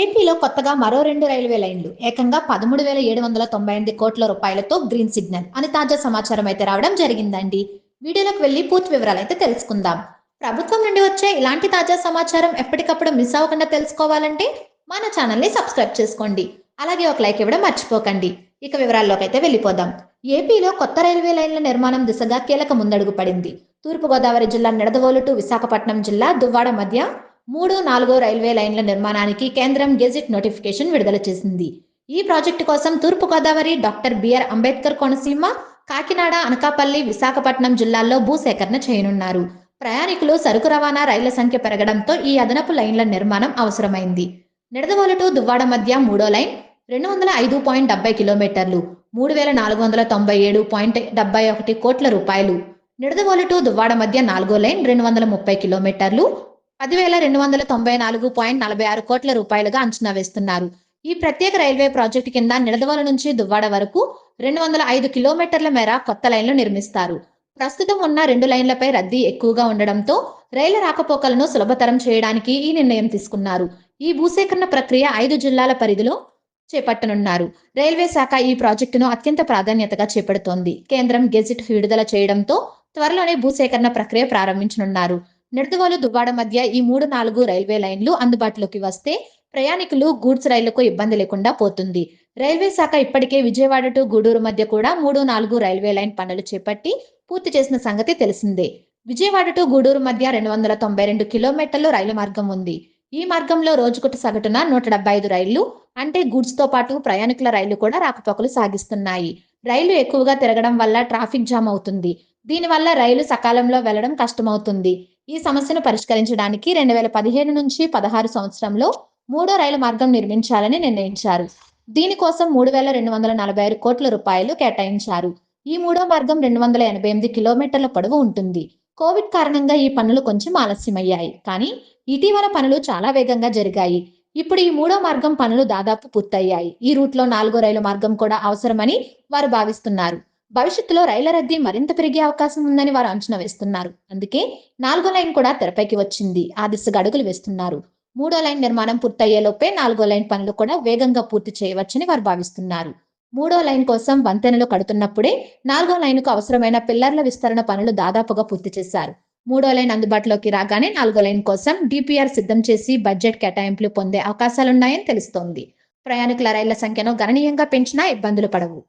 ఏపీలో కొత్తగా మరో రెండు రైల్వే లైన్లు ఏకంగా పదమూడు వేల ఏడు వందల తొంభై ఎనిమిది కోట్ల రూపాయలతో గ్రీన్ సిగ్నల్ అని తాజా సమాచారం అయితే రావడం జరిగిందండి. వీడియోలోకి వెళ్ళి పూర్తి వివరాలు అయితే తెలుసుకుందాం. ప్రభుత్వం నుండి వచ్చే ఇలాంటి తాజా సమాచారం ఎప్పటికప్పుడు మిస్ అవ్వకుండా తెలుసుకోవాలంటే మన ఛానల్ని సబ్స్క్రైబ్ చేసుకోండి. అలాగే ఒక లైక్ ఇవ్వడం మర్చిపోకండి. ఇక వివరాల్లోకి అయితే వెళ్ళిపోదాం. ఏపీలో కొత్త రైల్వే లైన్ల నిర్మాణం దిశగా కీలక ముందడుగు పడింది. తూర్పుగోదావరి జిల్లా నిడదవోలు టు విశాఖపట్నం జిల్లా దువ్వాడ మధ్య మూడు నాలుగో రైల్వే లైన్ల నిర్మాణానికి కేంద్రం గెజిట్ నోటిఫికేషన్ విడుదల చేసింది. ఈ ప్రాజెక్టు కోసం Turpu Godavari doctor B R Ambedkar Konaseema Kakinada Anakapalli Visakhapatnam జిల్లాల్లో భూసేకరణ చేయనున్నారు. ప్రయాణికులు సరుకు రవాణా రైళ్ళ సంఖ్య పెరగడంతో ఈ అదనపు లైన్ల నిర్మాణం అవసరమైంది. నిడదవోలు టు దువ్వాడ మధ్య మూడో లైన్ రెండు వందల ఐదు పాయింట్ డెబ్బై కిలోమీటర్లు మూడు వేల నాలుగు వందల తొంభై ఏడు పాయింట్ డెబ్బై ఒకటి కోట్ల రూపాయలు. నిడదవోలు టు దువ్వాడ మధ్య నాలుగో లైన్ రెండు వందల ముప్పై కిలోమీటర్లు పదివేల రెండు వందల తొంభై నాలుగు పాయింట్ నలభై ఆరు కోట్ల రూపాయలుగా అంచనా వేస్తున్నారు. ఈ ప్రత్యేక రైల్వే ప్రాజెక్టు కింద నిడదవల నుంచి దువ్వాడ వరకు రెండు వందల ఐదు కిలోమీటర్ల మేర కొత్త లైన్లు నిర్మిస్తారు. ప్రస్తుతం ఉన్న రెండు లైన్లపై రద్దీ ఎక్కువగా ఉండడంతో రైలు రాకపోకలను సులభతరం చేయడానికి ఈ నిర్ణయం తీసుకున్నారు. ఈ భూసేకరణ ప్రక్రియ ఐదు జిల్లాల పరిధిలో చేపట్టనున్నారు. రైల్వే శాఖ ఈ ప్రాజెక్టును అత్యంత ప్రాధాన్యతగా చేపడుతోంది. కేంద్రం గెజిట్ విడుదల చేయడంతో త్వరలోనే భూసేకరణ ప్రక్రియ ప్రారంభించనున్నారు. నిడదవోలు దువ్వాడ మధ్య ఈ మూడు నాలుగు రైల్వే లైన్లు అందుబాటులోకి వస్తే ప్రయాణికులు గూడ్స్ రైళ్ళకు ఇబ్బంది లేకుండా పోతుంది. రైల్వే శాఖ ఇప్పటికే విజయవాడ టు గూడూరు మధ్య కూడా మూడు నాలుగు రైల్వే లైన్ పనులు చేపట్టి పూర్తి చేసిన సంగతి తెలిసిందే. విజయవాడ టు గూడూరు మధ్య రెండు వందల తొంభై రెండు కిలోమీటర్లు రైలు మార్గం ఉంది. ఈ మార్గంలో రోజుకొట సగటున నూట డెబ్బై ఐదు రైళ్ళు అంటే గూడ్స్తో పాటు ప్రయాణికుల రైళ్ళు కూడా రాకపోకలు సాగిస్తున్నాయి. రైలు ఎక్కువగా తిరగడం వల్ల ట్రాఫిక్ జామ్ అవుతుంది. దీనివల్ల రైలు సకాలంలో వెళ్ళడం కష్టమవుతుంది. ఈ సమస్యను పరిష్కరించడానికి రెండు వేల పదిహేను నుంచి పదహారు సంవత్సరంలో మూడో రైలు మార్గం నిర్మించాలని నిర్ణయించారు. దీనికోసం మూడు వేల రెండు వందల నలభై ఆరు కోట్ల రూపాయలు కేటాయించారు. ఈ మూడో మార్గం రెండు వందల ఎనభై ఎనిమిది కిలోమీటర్ల పొడవు ఉంటుంది. కోవిడ్ కారణంగా ఈ పనులు కొంచెం ఆలస్యమయ్యాయి. కానీ ఇటీవల పనులు చాలా వేగంగా జరిగాయి. ఇప్పుడు ఈ మూడో మార్గం పనులు దాదాపు పూర్తయ్యాయి. ఈ రూట్లో నాలుగో రైలు మార్గం కూడా అవసరమని వారు భావిస్తున్నారు. భవిష్యత్తులో రైళ్ళ రద్దీ మరింత పెరిగే అవకాశం ఉందని వారు అంచనా వేస్తున్నారు. అందుకే నాలుగో లైన్ కూడా తెరపైకి వచ్చింది. ఆ దిశగా అడుగులు వేస్తున్నారు. మూడో లైన్ నిర్మాణం పూర్తయ్యేలోపే నాలుగో లైన్ పనులు కూడా వేగంగా పూర్తి చేయవచ్చని వారు భావిస్తున్నారు. మూడో లైన్ కోసం వంతెనలు కడుతున్నప్పుడే నాలుగో లైన్కు అవసరమైన పిల్లర్ల విస్తరణ పనులు దాదాపుగా పూర్తి చేశారు. మూడో లైన్ అందుబాటులోకి రాగానే నాలుగో లైన్ కోసం డిపిఆర్ సిద్ధం చేసి బడ్జెట్ కేటాయింపులు పొందే అవకాశాలున్నాయని తెలుస్తోంది. ప్రయాణికుల రైళ్ళ సంఖ్యను గణనీయంగా పెంచినా ఇబ్బందులు పడవు.